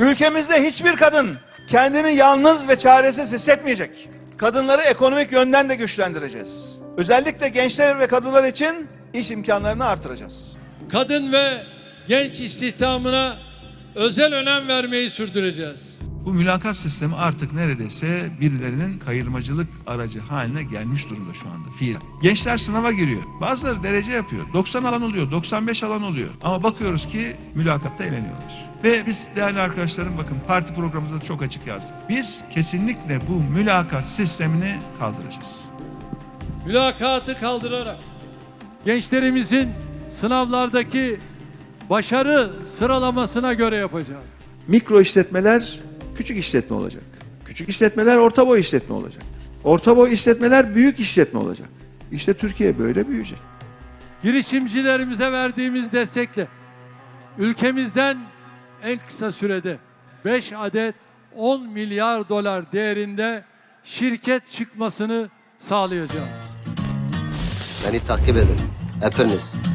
Ülkemizde hiçbir kadın kendini yalnız ve çaresiz hissetmeyecek. Kadınları ekonomik yönden de güçlendireceğiz. Özellikle gençler ve kadınlar için iş imkanlarını artıracağız. Kadın ve genç istihdamına özel önem vermeyi sürdüreceğiz. Bu mülakat sistemi artık neredeyse birilerinin kayırmacılık aracı haline gelmiş durumda şu anda fiil. Gençler sınava giriyor. Bazıları derece yapıyor. 90 alan oluyor, 95 alan oluyor. Ama bakıyoruz ki mülakatta eğleniyorlar. Ve biz değerli arkadaşlarım bakın parti programımızda çok açık yazdık. Biz kesinlikle bu mülakat sistemini kaldıracağız. Mülakatı kaldırarak gençlerimizin sınavlardaki başarı sıralamasına göre yapacağız. Mikro işletmeler küçük işletme olacak. Küçük işletmeler orta boy işletme olacak. Orta boy işletmeler büyük işletme olacak. İşte Türkiye böyle büyüyecek. Girişimcilerimize verdiğimiz destekle ülkemizden en kısa sürede 5 adet 10 milyar dolar değerinde şirket çıkmasını sağlayacağız. Beni takip edin. Hepiniz.